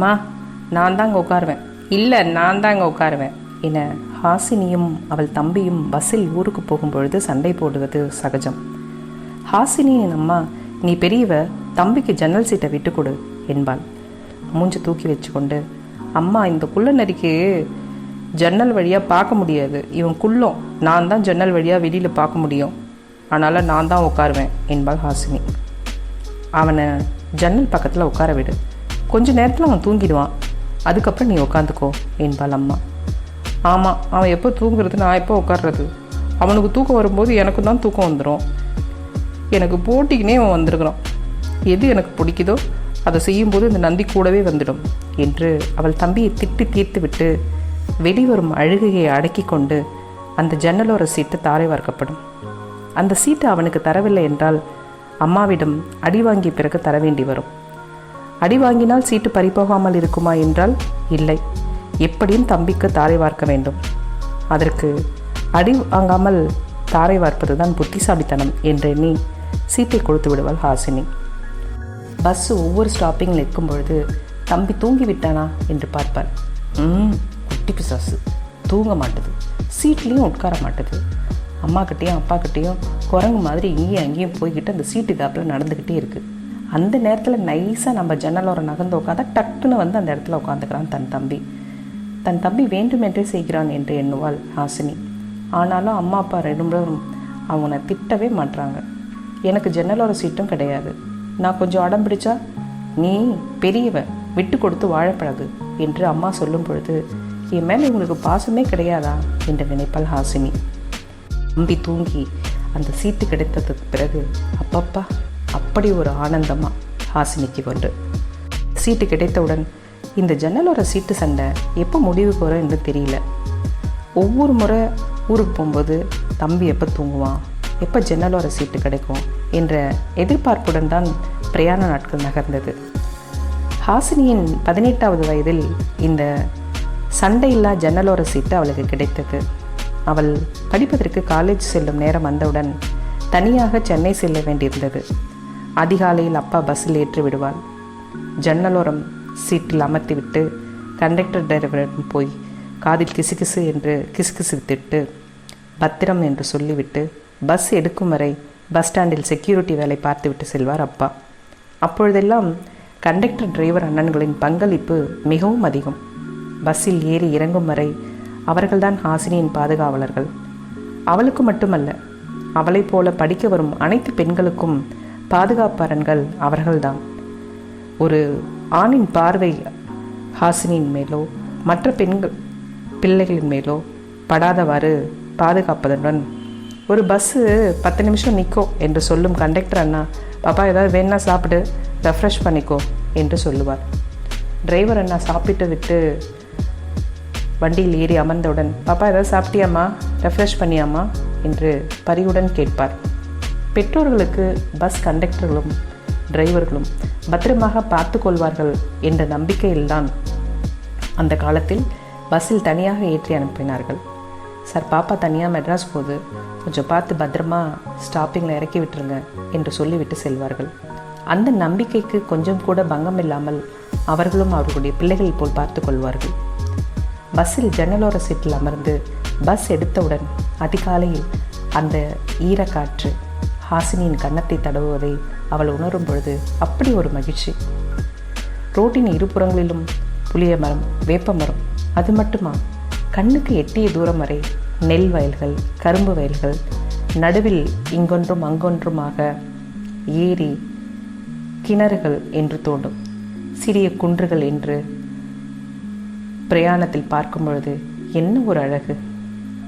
மா நான் தான் அங்கே உட்காருவேன். இல்லை நான் தான் அங்கே உட்காருவேன் என ஹாசினியும் அவள் தம்பியும் பஸ்ஸில் ஊருக்கு போகும்பொழுது சண்டை போடுவது சகஜம். ஹாசினியின் அம்மா நீ பெரியவ தம்பிக்கு ஜன்னல் சீட்டை விட்டு கொடு என்பாள். மூஞ்சி தூக்கி வச்சுக்கொண்டு அம்மா இந்த குள்ள நரிக்கு ஜன்னல் வழியாக பார்க்க முடியாது. இவன் குள்ளம் நான் தான் ஜன்னல் வழியாக வெளியில் பார்க்க முடியும். அதனால் நான் தான் உட்காருவேன் என்பாள் ஹாசினி. அவனை ஜன்னல் பக்கத்தில் உட்கார விடு. கொஞ்ச நேரத்தில் அவன் தூங்கிடுவான். அதுக்கப்புறம் நீ உட்காந்துக்கோ என்பாள் அம்மா. ஆமாம் அவன் எப்போ தூங்குறது நான் எப்போ உட்கார்றது அவனுக்கு தூக்கம் வரும்போது எனக்கு தான் தூக்கம் வந்துடும் எனக்கு போட்டிக்குனே அவன் வந்திருக்கிறான். எது எனக்கு பிடிக்குதோ அதை செய்யும்போது இந்த நந்தி கூடவே வந்துடும் என்று அவள் தம்பியை திட்டி தீர்த்து விட்டு வெளிவரும் அழுகையை அடக்கி கொண்டு அந்த ஜன்னலோர சீட்டு தாரை வார்க்கப்படும். அந்த சீட்டு அவனுக்கு தரவில்லை என்றால் அம்மாவிடம் அடி வாங்கிய பிறகு தர வேண்டி வரும். அடி வாங்கினால் சீட்டு பறிபோகாமல் இருக்குமா என்றால் இல்லை. எப்படியும் தம்பிக்கு தாரை வார்க்க வேண்டும். அதற்கு அடி வாங்காமல் தாரை வார்ப்பது தான் புத்திசாலித்தனம் என்று எண்ணி சீட்டை கொடுத்து விடுவாள் ஹாசினி. பஸ் ஒவ்வொரு ஸ்டாப்பிங்கில் இருக்கும் பொழுது தம்பி தூங்கி விட்டானா? என்று பார்ப்பார் ம் குட்டி பிசாசு. தூங்க மாட்டுது. சீட்லேயும் உட்கார மாட்டுது. அம்மாக்கிட்டேயும் அப்பாக்கிட்டேயும் குரங்கு மாதிரி இங்கேயும் அங்கேயும் போய்கிட்டு அந்த சீட்டு காப்பில் நடந்துக்கிட்டே இருக்குது அந்த நேரத்தில் நைஸாக நம்ம ஜன்னலோர நகர்ந்து உட்காந்தா டக்குன்னு வந்து அந்த இடத்துல உட்காந்துக்கிறான் தன் தம்பி. தன் தம்பி வேண்டுமென்றே செய்கிறான் என்று எண்ணுவாள் ஹாசினி. ஆனாலும் அம்மா அப்பா ரெண்டு பேரும் அவனை திட்டவே மாட்றாங்க. எனக்கு ஜன்னலோர சீட்டும் கிடையாது. நான் கொஞ்சம் அடம் பிடிச்சா நீ பெரியவன் விட்டு கொடுத்து வாழப்படாது என்று அம்மா சொல்லும் பொழுது என் மேலே உங்களுக்கு பாசமே கிடையாதா? என்று நினைப்பாள் ஹாசினி. தம்பி தூங்கி அந்த சீட்டு கிடைத்ததுக்கு பிறகு அப்பப்பா அப்படி ஒரு ஆனந்தமா ஹாசினிக்கு கொண்டு சீட்டு கிடைத்தவுடன் இந்த ஜன்னலோர சீட்டு சண்டை எப்போ முடிவுக்கு வரும் என்று தெரியல. ஒவ்வொரு முறை ஊருக்கு போகும்போது தம்பி எப்போ தூங்குவான் எப்போ ஜன்னலோர சீட்டு கிடைக்கும்? என்ற எதிர்பார்ப்புடன் தான் பிரயாண நாட்கள் நகர்ந்தது. ஹாசினியின் பதினெட்டாவது வயதில் இந்த சண்டையில்லா ஜன்னலோர சீட்டு அவளுக்கு கிடைத்தது. அவள் படிப்பதற்கு காலேஜ் செல்லும் நேரம் வந்தவுடன் தனியாக சென்னை செல்ல வேண்டியிருந்தது. அதிகாலையில் அப்பா பஸ்ஸில் ஏற்றி விடுவாள் ஜன்னலோரம் சீட்டில் அமர்த்திவிட்டு கண்டக்டர் டிரைவரிடம் போய் காதில் கிசுகிசு என்று கிசுகிசுத்திட்டு பத்திரம் என்று சொல்லிவிட்டு பஸ் எடுக்கும் வரை பஸ் ஸ்டாண்டில் செக்யூரிட்டி வேலை பார்த்துவிட்டு செல்வார் அப்பா. அப்பொழுதெல்லாம் கண்டக்டர் டிரைவர் அண்ணன்களின் பங்களிப்பு மிகவும் அதிகம். பஸ்ஸில் ஏறி இறங்கும் வரை அவர்கள்தான் ஹாசினியின் பாதுகாவலர்கள். அவளுக்கு மட்டுமல்ல அவளைப் போல படிக்க வரும் அனைத்து பெண்களுக்கும் பாதுகாப்பரன்கள் அவர்கள்தான். ஒரு ஆணின் பார்வை ஹாசினியின் மேலோ மற்ற பெண்கள் பிள்ளைகளின் மேலோ படாதவாறு பாதுகாப்பதுடன் ஒரு பஸ்ஸு பத்து நிமிஷம் நிற்கும் என்று சொல்லும் கண்டக்டர் அண்ணா பாப்பா ஏதாவது வேணா சாப்பிடு ரெஃப்ரெஷ் பண்ணிக்கோ என்று சொல்லுவார். டிரைவர் அண்ணா சாப்பிட்டு விட்டு வண்டியில் ஏறி அமர்ந்தவுடன் பாப்பா ஏதாவது சாப்பிட்டியாம்மா? ரெஃப்ரெஷ் பண்ணியாம்மா? என்று பரிவுடன் கேட்பார். பெற்றோர்களுக்கு பஸ் கண்டக்டர்களும் டிரைவர்களும் பத்திரமாக பார்த்து கொள்வார்கள் என்ற நம்பிக்கையில்தான் அந்த காலத்தில் பஸ்ஸில் தனியாக ஏற்றி அனுப்பினார்கள். சார் பாப்பா தனியாக மெட்ராஸ் போகுது. கொஞ்சம் பார்த்து பத்திரமா ஸ்டாப்பிங்கில் இறக்கி விட்டுருங்க என்று சொல்லிவிட்டு செல்வார்கள். அந்த நம்பிக்கைக்கு கொஞ்சம் கூட பங்கம் இல்லாமல் அவர்களும் அவர்களுடைய பிள்ளைகள் போல் பார்த்து கொள்வார்கள். பஸ்ஸில் ஜன்னலோர சீட்டில் அமர்ந்து பஸ் எடுத்தவுடன் அதிகாலையில் அந்த ஈரக்காற்று ஹாசினியின் கன்னத்தை தடவுவதை அவள் உணரும் பொழுது அப்படி ஒரு மகிழ்ச்சி. ரோட்டின் இருபுறங்களிலும் புளிய மரம் வேப்ப மரம் அது மட்டுமா? கண்ணுக்கு எட்டிய தூரம் வரை நெல் வயல்கள் கரும்பு வயல்கள் நடுவில் இங்கொன்றும் அங்கொன்றுமாக ஏரி கிணறுகள் என்று தோண்டும் சிறிய குன்றுகள் என்று பிரயாணத்தில் பார்க்கும் பொழுது என்ன ஒரு அழகு!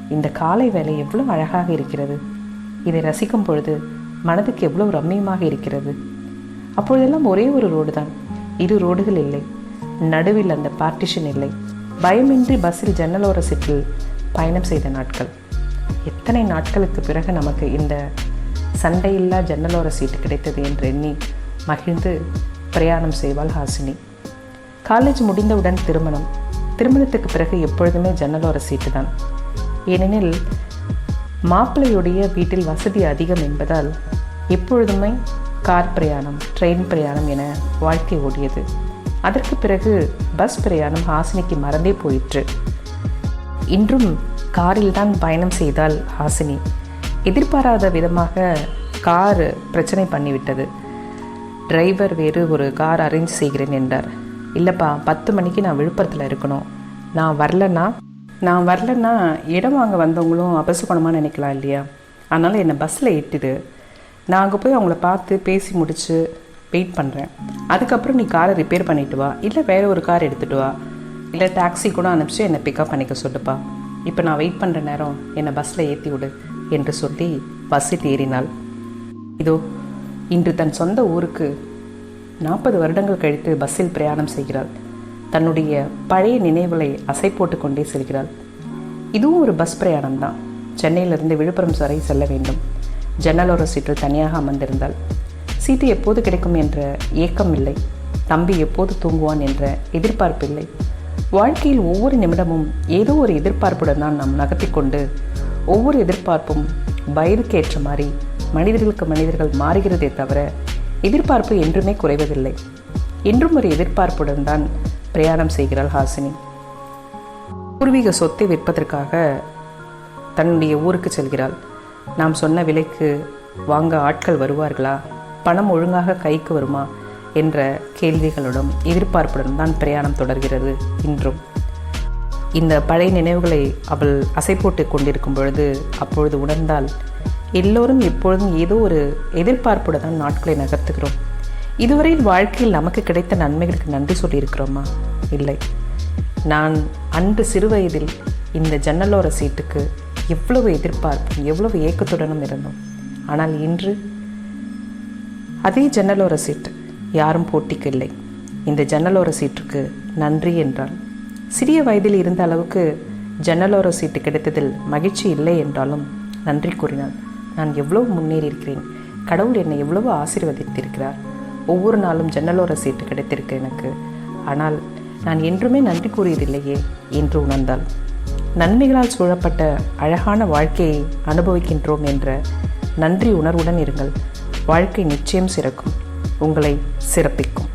இந்த காலை வேலை எவ்வளோ அழகாக இருக்கிறது! இதை ரசிக்கும் பொழுது மனதுக்கு எவ்வளவு ரம்மியமாக இருக்கிறது? அப்பொழுதெல்லாம் ஒரே ஒரு ரோடு தான். இரு ரோடுகள் இல்லை. நடுவில் அந்த பார்ட்டிஷன் இல்லை. பயமின்றி பஸ்ஸில் ஜன்னலோர சீட்டில் பயணம் செய்த நாட்கள். எத்தனை நாட்களுக்கு பிறகு நமக்கு இந்த சண்டையில்லா ஜன்னலோர சீட்டு கிடைத்தது என்று எண்ணி மகிழ்ந்து பிரயாணம் செய்வாள் ஹாசினி. காலேஜ் முடிந்தவுடன் திருமணம். திருமணத்துக்கு பிறகு எப்பொழுதுமே ஜன்னலோர சீட்டு தான். ஏனெனில் மாப்பிள்ளையுடைய வீட்டில் வசதி அதிகம் என்பதால் எப்பொழுதுமே கார் பிரயாணம் ட்ரெயின் பிரயாணம் என வாழ்க்கை ஓடியது. அதற்கு பிறகு பஸ் பிரயாணம் ஹாசினிக்கு மறந்தே போயிற்று. இன்றும் காரில் தான் பயணம் செய்தால் ஹாசினி. எதிர்பாராத விதமாக கார் பிரச்சனை பண்ணிவிட்டது. டிரைவர் வேறு ஒரு கார் அரேஞ்ச் செய்கிறேன் என்றார். இல்லைப்பா பத்து மணிக்கு நான் விழுப்புரத்தில் இருக்கணும். நான் வரலன்னா நான் வரலன்னா இடம் வாங்க வந்தவங்களும் அபசகுணமாக நினைக்கலாம் இல்லையா? அதனால் என்னை பஸ்ஸில் ஏற்றிடு நான் அங்கே போய் அவங்கள பார்த்து பேசி முடித்து வெயிட் பண்ணுறேன் அதுக்கப்புறம் நீ காரை ரிப்பேர் பண்ணிட்டு வா. இல்லை வேறு ஒரு கார் எடுத்துகிட்டு வா. இல்லை டாக்ஸி கூட அனுப்பிச்சு என்னை பிக்கப் பண்ணிக்க சொல்லுப்பா. இப்போ நான் வெயிட் பண்ணுற நேரம் என்னை பஸ்ஸில் ஏற்றி விடு என்று சொல்லி பஸ்ஸில் ஏறினாள் இதோ இன்று தன் சொந்த ஊருக்கு நாற்பது வருடங்கள் கழித்து பஸ்ஸில் பிரயாணம் செய்கிறாள். தன்னுடைய பழைய நினைவுகளை அசை போட்டு கொண்டே செல்கிறாள். இதுவும் ஒரு பஸ் பிரயாணம் தான். சென்னையிலிருந்து விழுப்புரம் வரை செல்ல வேண்டும். ஜன்னலோர சீட்டில் தனியாக அமர்ந்திருந்தாள். சீட்டு எப்போது கிடைக்கும் என்ற ஏக்கம் இல்லை. தம்பி எப்போது தூங்குவான் என்ற எதிர்பார்ப்பு இல்லை. வாழ்க்கையில் ஒவ்வொரு நிமிடமும் ஏதோ ஒரு எதிர்பார்ப்புடன் தான் நாம் நகர்த்தி கொண்டு ஒவ்வொரு எதிர்பார்ப்பும் வயதுக்கு ஏற்ற மாதிரி மனிதர்களுக்கு மனிதர்கள் மாறுகிறதே தவிர எதிர்பார்ப்பு என்றுமே குறைவதில்லை. என்றும் ஒரு எதிர்பார்ப்புடன் தான் பிரயாணம் செய்கிறாள் ஹாசினி. பூர்வீக சொத்தை விற்பதற்காக தன்னுடைய ஊருக்கு செல்கிறாள். நாம் சொன்ன விலைக்கு வாங்க ஆட்கள் வருவார்களா? பணம் ஒழுங்காக கைக்கு வருமா? என்ற கேள்விகளுடன் எதிர்பார்ப்புடன் தான் பிரயாணம் தொடர்கிறது இன்றும். இந்த பழைய நினைவுகளை அவள் அசை போட்டு கொண்டிருக்கும் பொழுது அப்பொழுது உணர்ந்தால் எல்லோரும் எப்பொழுதும் ஏதோ ஒரு எதிர்பார்ப்புடன் தான் நாட்களை நகர்த்துகிறோம். இதுவரையில் வாழ்க்கையில் நமக்கு கிடைத்த நன்மைகளுக்கு நன்றி சொல்லியிருக்கிறோமா? இல்லை. நான் அன்று சிறுவயதில் இந்த ஜன்னலோர சீட்டுக்கு எவ்வளவு எதிர்பார்ப்பும் எவ்வளவு ஏக்கத்துடனும் இருந்தோம். ஆனால் இன்று அதே ஜன்னலோர சீட்டு யாரும் போட்டிக்கு இல்லை இந்த ஜன்னலோர சீட்டுக்கு நன்றி என்றால் சிறிய வயதில் இருந்த அளவுக்கு ஜன்னலோர சீட்டு கிடைத்ததில் மகிழ்ச்சி இல்லை என்றாலும் நன்றி கூறினாள் நான் எவ்வளவு முன்னேறி இருக்கிறேன் கடவுள் என்னை எவ்வளவு ஆசீர்வதித்திருக்கிறார். ஒவ்வொரு நாளும் ஜன்னலோர சீட்டு கிடைத்திருக்கு எனக்கு. ஆனால் நான் என்றுமே நன்றி கூறியதில்லையே என்று உணர்ந்தாள். நன்மைகளால் சூழப்பட்ட அழகான வாழ்க்கையை அனுபவிக்கின்றோம் என்ற நன்றி உணர்வுடன் இருங்கள். வாழ்க்கை நிச்சயம் சிறக்கும். உங்களை சிறப்பிக்கும்.